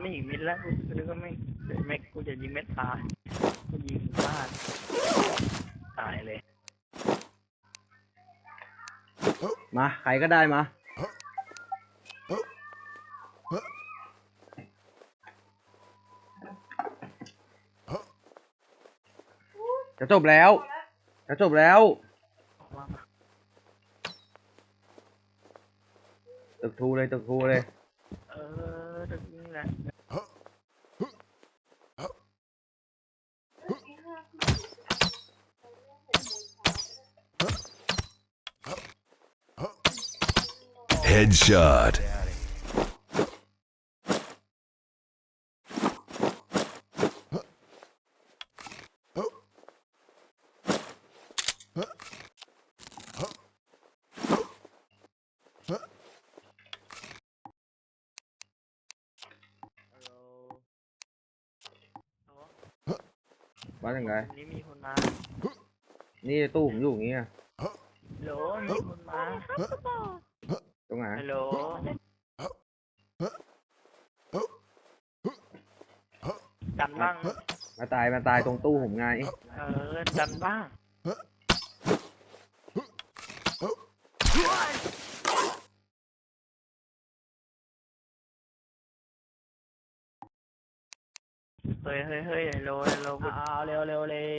ไม่ยิงมิดแล้วกูนึกว่าไม่แม็กกูจะยิงไม่ตายกูยิงพลาดตายเลย มาใครก็ได้มา จะจบแล้ว จะจบแล้วว่ามาตึกทูเลยตึกทูเลย เออตรงนี้แหละ Headshot. Hello ว่ายังไงวันนี้มีคนมา นี่ตู้ผมอยู่อย่างงี้อะฮัลโหลมีคนมา ตรงไหนฮัลโหลจันบ้าง มาตายมาตายตรงตู้ผมไงเออจันบ้าง เฮ้ยเฮ้ยเฮ้ยฮัลโหลฮัลโหลเอาเร็วเร็วเลย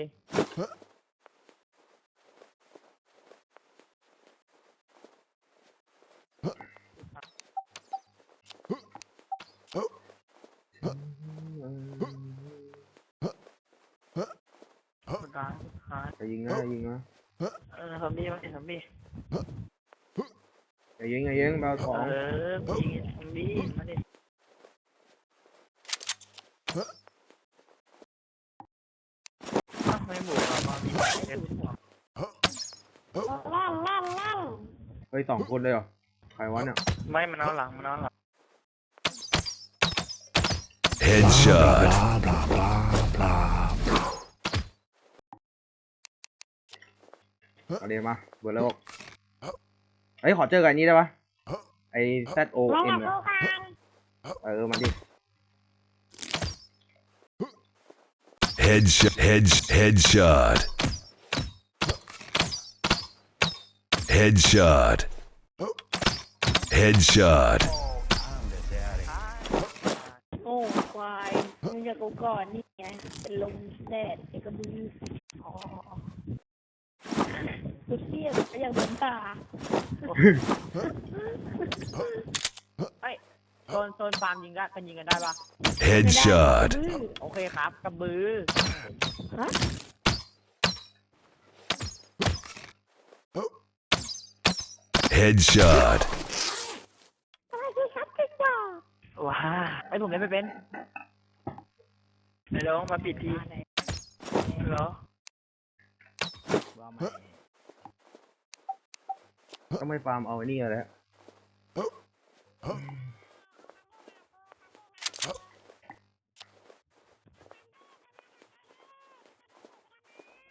ดท้ายสุดท้ายจะยิงนะจะยิงนะเออซอมบี้มาดิซอมบี้อย่ายิงอย่ายิงเบาของเออยิงซอมบี้มาดิอ้าวไม่บุกอะมามีเด็ดเฮ้ยสองคนเลยเหรอใครวะเนี่ยไม่มันเอาหลังมันเอาหลัง Headshot. blah blah blah blah. เอาเดี๋ยวมาเบอร์โลกเฮ้ยขอเจอกับอันนี้ได้ปะไอ Z O N อะเออมาดิ Headshot. Head. Headshot. Headshot. Headshot. โง่ควายมึงจะกูก่อนนี่ไงเป็นลมแดดไอ้กระบืออ๋อ กูเทียบไปอย่างเหมือนตาโซนโซนฟาร์มยิงกันกันยิงกันได้ปะ Headshot. บื้อโอเคครับกระบือฮะ Headshot. อะไรคือชัดจุดจ่อว้าไอผมเล่นไม่เป็นไอ้ร้องมาปิดทีเหรอก็ไม่ ฟาร์มเอาไอ้นี่อะไรฮะ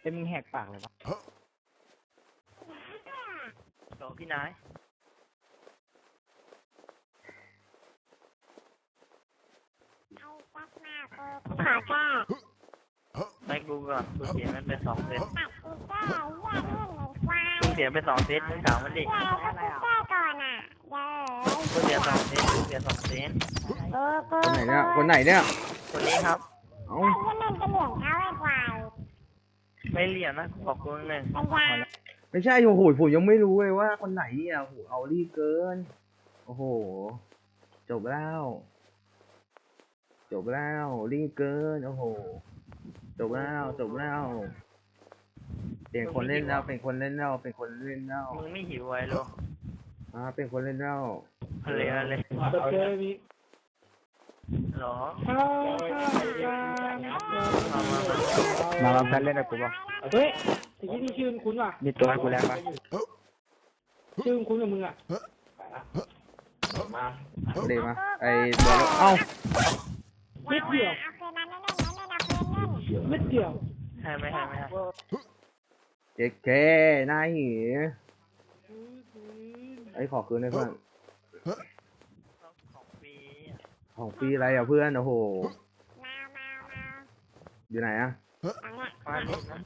เป็นมึงแหกปากเลยวะรอพี่นายขาก้าไปกูก่อนกูเสียมันไปสองเซตตัดกูก้าว่า เรื่องของควายกูเสียไปสองเซตมึงถามมันดิยายก็กูก้าก่อนอะยายกูเสียสองเซตกูเสียสองเซตเออกูคนไหนเนี่ยคนไหนเนี่ยคนนี้ครับ เอ้าไม่เล่นจะเหลี่ยมเขาไอ้ควายไม่เหลี่ยมนะขอบคุณหนึ่งปัญญาไม่ใช่โอ้โหผมยังไม่รู้เลยว่าคนไหนเนี่ยโอ้โหเอารีบเกิน โอ้โห จบแล้ว จบแล้วรีบเกิน โอ้โห จบแล้วจบแล้ว เปลี่ยนคนเล่นแล้วเป็นคนเล่นแล้วเป็นคนเล่นแล้วมึงไม่หิวไว้หรออ่าเป็นคนเล่นแล้วอะไรอะไรหรอมามามามาลองแพนเล่นกับกูป่ะเฮ้ยไอ้ที่นี่ชื่อคุณว่ะมีตัวให้กูแลกป่ะชื่อคุณกับมึงอะเดมาไอตัวละเอ้าเม็ดเดียวเอาคืนนั้นเล่นเล่นเล่นเอาคืนเล่นเม็ดเดียวให้ไหมให้ไหมให้ เจ๊เคหน้าหีไอ้ยขอคืนได้เพื่อน ของฟรีโหของฟรีอะไรอะเพื่อนโอ้โห มามามาอยู่ไหนอะอันเนี้ยมาดินะ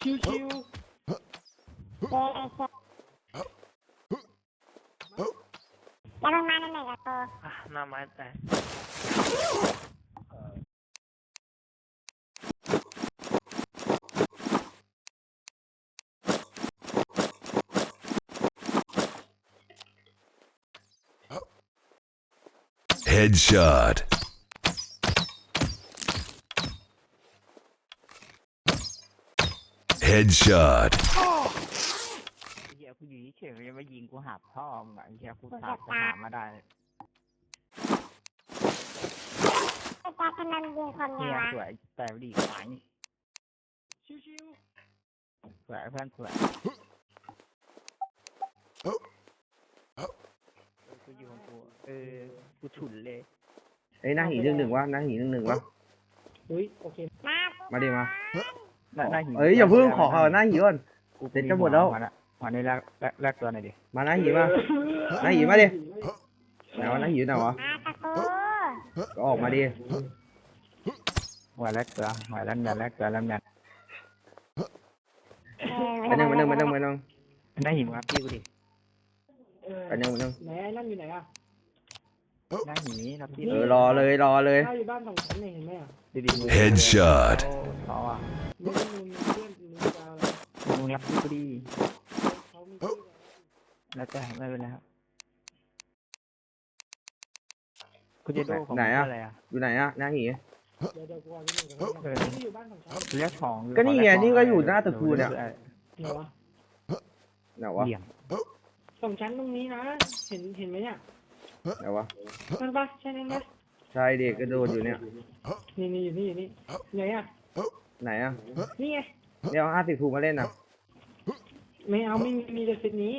ชิวชิวเจอไอ้เจอแล้วมึงมาในไหนกับตัวอะหน้าไม้แตก Headshot. Headshot. เฮียกูอยู่เฉยๆยังไม่ยิงกูหับพ่อมึงอะไอ้เฮียกูตามกูหามาได้ไอ้แจ๊คทำไมมึงยิงคนไงเฮียวะสวยแต่ดีขวายนี่ชิวชิวสวยเพื่อนสวยเออกูอยู่ของกูเออ กูฉุนเลยเอ้ยหน้าหีหนึ่งหนึ่งวะหน้าหีหนึ่งหนึ่งวะเฮ้ยโอเคมามาดิมาหน้าหน้าหินเอ้ยอย่าเพิ่งขอเขาหน้าหีก่อนกูเสร็จจะหมดแล้ว มาละมาในแรกแรกแรกตัวหน่อยดิมาหน้าหีมาหน้าหีมาดิไหนวะหน้าหีไหนวะมาตะกูก็ออกมาดิหัวแรกตัวหัวแรกยันแรกตัวแล้วยันเออไปหนึ่งไปหนึ่งไปหนึ่งไปหนึ่งหน้าหินมาพี่กูดิเออไปหนึ่งไปหนึ่งไหนไอ้นั่นอยู่ไหนอะ หน้าหินนี้รับพี่เออรอเลยรอเลยถ้าอยู่บ้านสองชั้นเนี่ยเห็นไหมอะดีๆ Headshot เขาอะมึงมึงมีเพื่อนมึงจะเอาอะไรมึงรับพี่กูดิเขามีเพื่อนแล้วแต่ไม่เป็นไรครับกูจะดูของไหนอะ อะไรอะอยู่ไหนอะหน้าหีเดี๋ยวเดี๋ยวกูเอาที่หนึ่งก่อนเออที่อยู่บ้านสองชั้นเรียกของก็นี่ไงนี่ก็อยู่หน้าตึกกูเนี่ยไหนวะไหนวะเหลี่ยมสองชั้นตรงนี้นะ เห็นเห็นไหมเนี่ย ไหนวะ มันปะใช่นั่นปะใช่เด็กกระโดดอยู่เนี่ย นี่นี่อยู่นี่อยู่นี่ไหนอะไหนอะนี่ไงเนี่ยเอาห้าสิบทูมาเล่นนะไม่เอาไม่มีมีแต่เซตนี้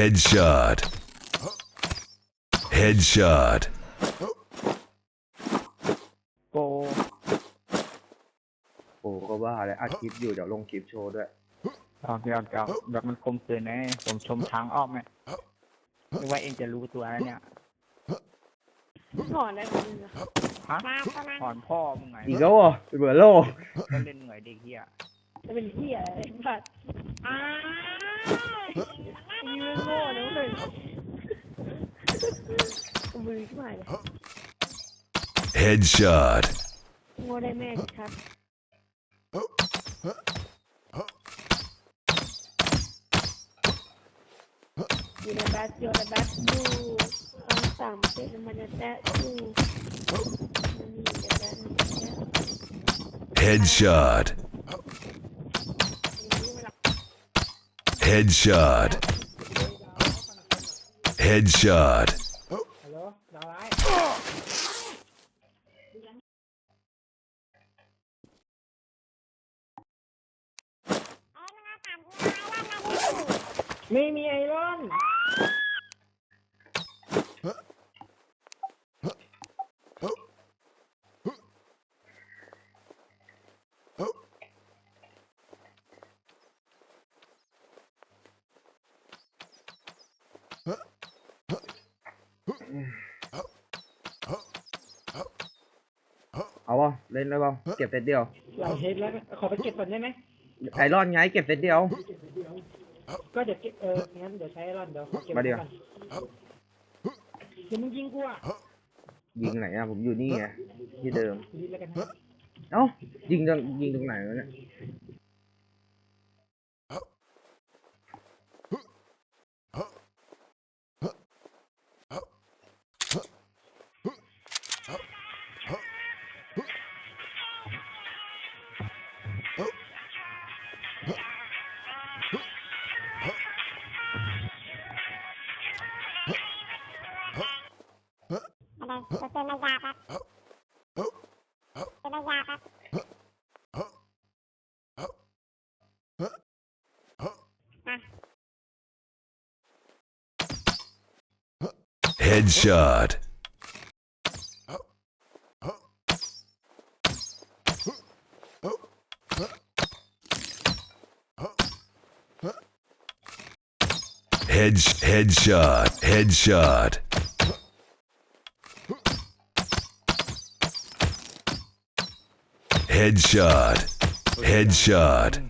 Headshot. Headshot. โก โอ้ก็ว่าเลย อัดคลิปอยู่เดี๋ยวลงคลิปโชว์ด้วยหยอกหยอกหยอกแบบมันคมเกินนะผมชมทางอ้อมไหมไม่ว่าเองจะรู้ตัวแล้วเนี่ยถอนได้ของมึงอะฮะมาตัวมาถอนพ่อมึงไงอีกแล้วเหรอไปเบื่อโลกก็เล่นเหนื่อยเด็กเฮียจะเป็นเหี้ยอะไรสัตว์อ้าวยืนโง่นะเลยกูมือขึ้นมาเลย Headshot. โง่ได้แม่ชัด อยู่ในแบทอยู่ในแบทอยู่อันสามเป็นมันจะแตะอยู่มันมีในแบทมันจะแตะ Headshot. Headshot. Headshot. ฮัลโหลดาวไลท์ ไม่มีไอรอนเอาวะเล่นได้เปล่าเก็บเซตเดียวหลายเฮดแล้ว ขอไปเก็บก่อนได้ไหมไอรอนไงเก็บเซตเดียว ก็เดี๋ยวเก็บเอองั้นเดี๋ยวใช้ไอรอนเดี๋ยวขอเก็บมาเดี๋ยว ก่อนเดี๋ยวมึงยิงกูอะยิงไหนอะผมอยู่นี่ไงที่เดิมดีแล้วกันนะ เอ้ายิงตรงยิงตรงไหนวะเนี่ย Headshot. Hedge, headshot, headshot. Headshot. Headshot.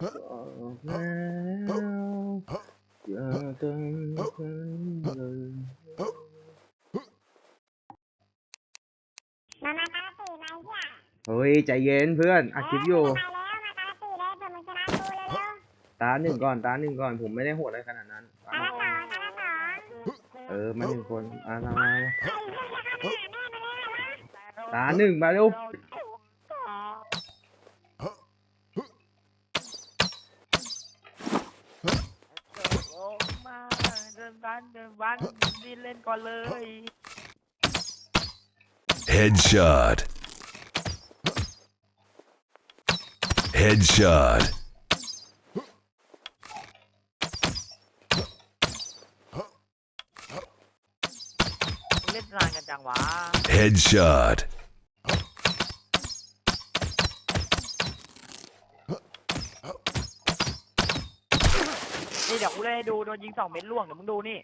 มามาตาตีไหมเหี้ยเฮ้ยใจเย็นเพื่อนอัดคลิปอยู่ มาแล้วมาตาตีเลยเปิดมึงชนะกูเร็วตาหนึ่งก่อนตาหนึ่งก่อนผมไม่ได้โหดอะไรขนาดนั้นๆตาละสองตาละสองเออมาหนึ่งคนอ่ามามาไอ้เหี้ยจะเข้าไปหาแม่มาแล้ววะตาหนึ่งมาเร็ว โอ้มา เดินบ้านเดินบ้านนี่เล่นก่อนเลย Headshot. Headshot. เล่นนานกันจังวะ Headshot. นี่เดี๋ยวกูเล่นให้ดู โดนยิงสองเม็ดล่วงเดี๋ยวมึงดูนี่